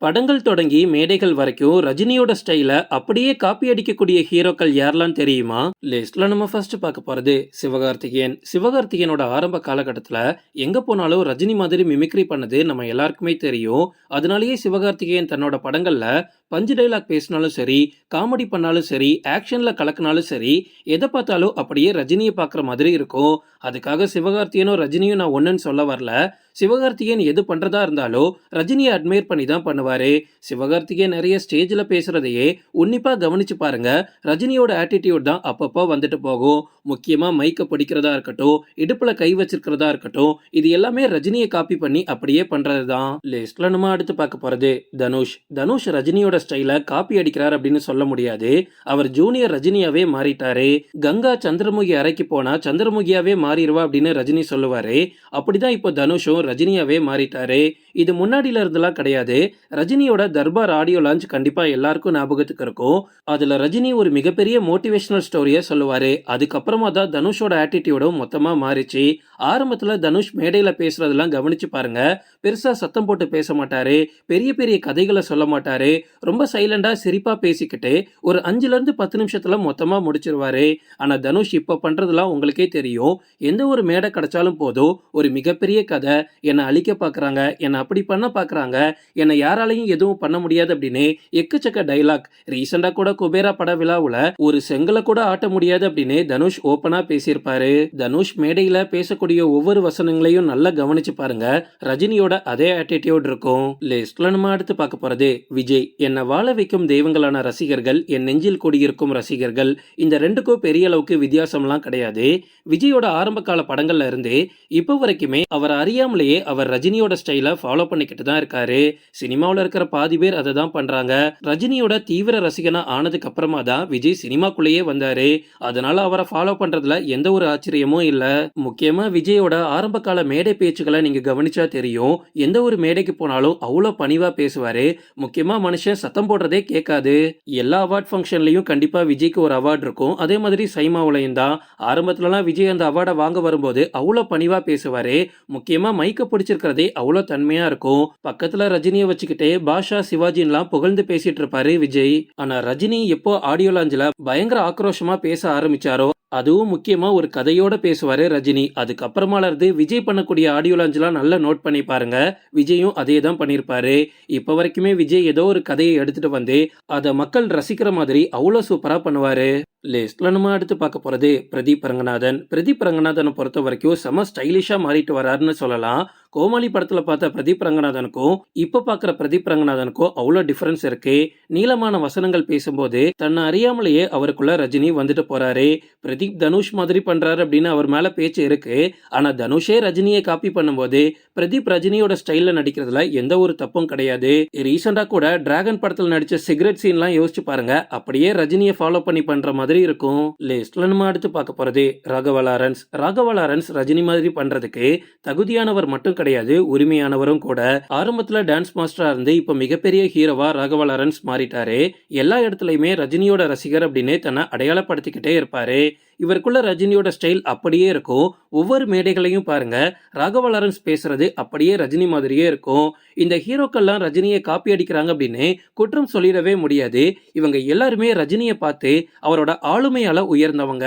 படங்கள் தொடங்கி மேடைகள் வரைக்கும் ரஜினியோட ஸ்டைல அப்படியே காப்பி அடிக்கக்கூடிய ஹீரோக்கள் யாரெல்லாம் தெரியுமா? லிஸ்ட்ல நம்ம ஃபர்ஸ்ட் பார்க்க போறது சிவகார்த்திகேயன். சிவகார்த்திகேயனோட ஆரம்ப காலகட்டத்தில் எங்க போனாலும் ரஜினி மாதிரி மிமிக்ரி பண்ணது நம்ம எல்லாருக்குமே தெரியும். அதனாலேயே சிவகார்த்திகேயன் தன்னோட படங்கள்ல பஞ்சு டைலாக் பேசினாலும் சரி காமெடி பண்ணாலும் சரி ஆக்ஷனில் கலக்கினாலும் சரி எதை பார்த்தாலும் அப்படியே ரஜினியை பார்க்குற மாதிரி இருக்கும். அதுக்காக சிவகார்த்தியனும் ரஜினியும் நான் ஒன்றுன்னு சொல்ல வரல. சிவகார்த்திகேயன் எது பண்ணுறதா இருந்தாலும் ரஜினியை அட்மையர் பண்ணி தான் பண்ணுவார். சிவகார்த்திகேயன் நிறைய ஸ்டேஜில் பேசுகிறதையே உன்னிப்பாக கவனிச்சு பாருங்க. ரஜினியோட ஆட்டிடியூட் தான் அப்பப்போ வந்துட்டு போகும். முக்கியமாக மைக்கை பிடிக்கிறதா இருக்கட்டும் இடுப்பில் கை வச்சிருக்கிறதா இருக்கட்டும் இது எல்லாமே ரஜினியை காப்பி பண்ணி அப்படியே பண்ணுறது தான் லிஸ்ட்ல நம்ம அடுத்து பார்க்க போகிறது தனுஷ். தனுஷ் ரஜினியோட ஸ்டைல காப்பி அடிக்கிறார் அப்படின்னு சொல்ல முடியாது. அவர் ஜூனியர் ரஜினியாவே மாறிட்டாரு. கங்கா சந்திரமுகி அறைக்கு போனா சந்திரமுகியாவே மாறிடுவா அப்படின்னு ரஜினி சொல்லுவாரு. அப்படிதான் இப்போ தனுஷும் ரஜினியாவே மாறிட்டாரு. இது முன்னாடியில இருந்தெல்லாம் கிடையாது. ரஜினியோட தர்பார் ஆடியோ லான்ச் கண்டிப்பா எல்லாருக்கும் ஞாபகத்துக்கு இருக்கும். அதுல ரஜினி ஒரு மிகப்பெரிய மோட்டிவேஷனல் ஸ்டோரியை சொல்லுவாரு. அதுக்கப்புறமா தான் தனுஷோட ஆட்டிடியூடும் மொத்தமா மாறிச்சு. ஆரம்பத்துல தனுஷ் மேடையில பேசுறதெல்லாம் கவனிச்சு பாருங்க. பெருசா சத்தம் போட்டு பேச மாட்டாரு. பெரிய பெரிய கதைகளை சொல்ல மாட்டாரு. ரொம்ப சைலண்டா சிரிப்பா பேசிக்கிட்டு ஒரு அஞ்சுல இருந்து பத்து நிமிஷத்துல மொத்தமா முடிச்சிருவாரு. ஆனா தனுஷ் இப்ப பண்றதெல்லாம் உங்களுக்கே தெரியும். எந்த ஒரு மேடை கிடைச்சாலும் போதும். ஒரு மிகப்பெரிய கதை. என்னை அழிக்க பாக்குறாங்க. என்னை அப்படி பண்ண பாக்குறாங்க. என்னை யாராலையும் எதுவும் பண்ண முடியாது அப்படின்னு எக்கச்சக்க டைலாக் ரீசெண்டாக கூட குபேரா பட விழாவில் ஒரு செங்கலை கூட ஆட்ட முடியாது அப்படின்னு தனுஷ் ஓப்பனாக பேசியிருப்பாரு. தனுஷ் மேடையில பேசக்கூடிய ஒவ்வொரு வசனங்களையும் நல்லா கவனிச்சு பாருங்க. ரஜினியோட அதே ஆட்டிடியூட் இருக்கும். லிஸ்ட்ல நம்ம அடுத்து பார்க்க போறது விஜய் என்னை வாழ வைக்கும் தெய்வங்களான ரசிகர்கள் என் நெஞ்சில் கூடியிருக்கும் ரசிகர்கள். இந்த ரெண்டுக்கும் பெரிய அளவுக்கு வித்தியாசம்லாம் கிடையாது. விஜயோட ஆரம்ப கால படங்கள்ல இருந்து இப்போ வரைக்குமே அவர் அறியாமலேயே அவர் ரஜினியோட ஸ்டைலை ஃபாலோ பண்ணிக்கிட்டு தான் இருக்காரு. சினிமாவில் இருக்கிற பாதி பேர் அதை தான் பண்றாங்க. ரஜினியோட தீவிர ரசிகனா ஆனதுக்கு அப்புறமா தான் விஜய் சினிமாக்குள்ளேயே வந்தாரு. அதனால அவரை ஃபாலோ பண்றதுல எந்த ஒரு ஆச்சரியமும் இல்ல. முக்கியமா விஜயோட ஆரம்ப கால மேடை பேச்சுக்களை நீங்க கவனிச்சா தெரியும். எந்த ஒரு மேடைக்கு போனாலும் அவ்வளோ பணிவா பேசுவாரு. முக்கியமா மனுஷன் சத்தம் போடுறதே கேட்காது. எல்லா அவார்ட் ஃபங்க்ஷன்லயும் கண்டிப்பா விஜய்க்கு ஒரு அவார்ட் இருக்கும். அதே மாதிரி சைமாவுலையும் தான். ஆரம்பத்துலலாம் விஜய் அந்த அவார்டை வாங்க வரும்போது அவ்வளோ பணிவா பேசுவாரு. முக்கியமா மைக்க பிடிச்சிருக்கிறதே அவ்வளோ தன்மையா இருக்கும். பக்கத்துல ரஜினியை வச்சுக்கிட்டே பாஷா சிவாஜின்லாம் புகழ்ந்து பேசிட்டு இருப்பாரு விஜய். ஆனா ரஜினி எப்போ ஆடியோ லாஞ்சில பயங்கர ஆக்ரோஷமா பேச ஆரம்பிச்சாரோ அதுவும் முக்கியமா ஒரு கதையோட பேசுவாரு ரஜினி. அதுக்கப்புறமால இருந்து விஜய் பண்ணக்கூடிய ஆடியோ லாஞ்செல்லாம் நல்லா நோட் பண்ணி பாருங்க. விஜயும் அதே தான் பண்ணியிருப்பாரு இப்போ வரைக்குமே விஜய் ஏதோ ஒரு கதையை எடுத்துட்டு வந்து அதை மக்கள் ரசிக்கிற மாதிரி அவ்வளோ சூப்பரா பண்ணுவாரு. லிஸ்ட்ல நம்ம அடுத்து பார்க்க போறது பிரதீப் ரங்கநாதன். பிரதீப் ரங்கநாதனை பொறுத்த வரைக்கும் செம ஸ்டைலிஷா மாறிட்டு வராருன்னு சொல்லலாம். கோமாளி படத்தில் பார்த்த பிரதீப் ரங்கநாதனுக்கும் இப்போ பார்க்குற பிரதீப் ரங்கநாதனுக்கும் அவ்வளோ டிஃப்ரென்ஸ் இருக்கு. நீளமான வசனங்கள் பேசும்போது தன்னை அறியாமலேயே அவருக்குள்ள ரஜினி வந்துட்டு போறாரு. பிரதீப் தனுஷ் மாதிரி பண்றாரு அப்படின்னு அவர் மேல பேச்சு இருக்கு. ஆனா தனுஷே ரஜினியை காப்பி பண்ணும்போது பிரதீப் ரஜினியோட ஸ்டைல்ல நடிக்கிறதுல எந்த ஒரு தப்பும் கிடையாது. ரீசெண்டா கூட டிராகன் படத்தில் நடிச்ச சிகரெட் சீன்லாம் யோசிச்சு பாருங்க. அப்படியே ரஜினியை ஃபாலோ பண்ணி பண்ற மாதிரி இருக்கும். லிஸ்ட்ல நம்ம அடுத்து பார்க்க போறது ராகவா லாரன்ஸ். ராகவா லாரன்ஸ் ரஜினி மாதிரி பண்றதுக்கு தகுதியானவர் மட்டும் கிடையாது உரிமையானவரும் கூட. ஆரம்பத்துல டான்ஸ் மாஸ்டரா இருந்து இப்ப மிகப்பெரிய ஹீரோவா ராகவா லாரன்ஸ் மாறிட்டாரு. எல்லா இடத்துலயுமே ரஜினியோட ரசிகர் அப்படின்னு தன்னை அடையாளப்படுத்திக்கிட்டே இருப்பாரு. இவருக்குள்ள ரஜினியோட ஸ்டைல் அப்படியே இருக்கும். ஒவ்வொரு மேடைகளையும் பாருங்க. ராகவா லாரன்ஸ் பேசுறது அப்படியே ரஜினி மாதிரியே இருக்கும். இந்த ஹீரோக்கள்லாம் ரஜினியை காப்பி அடிக்கிறாங்க அப்படின்னு குற்றம் சொல்லிடவே முடியாது. இவங்க எல்லாருமே ரஜினியை பார்த்து அவரோட ஆளுமையால உயர்ந்தவங்க.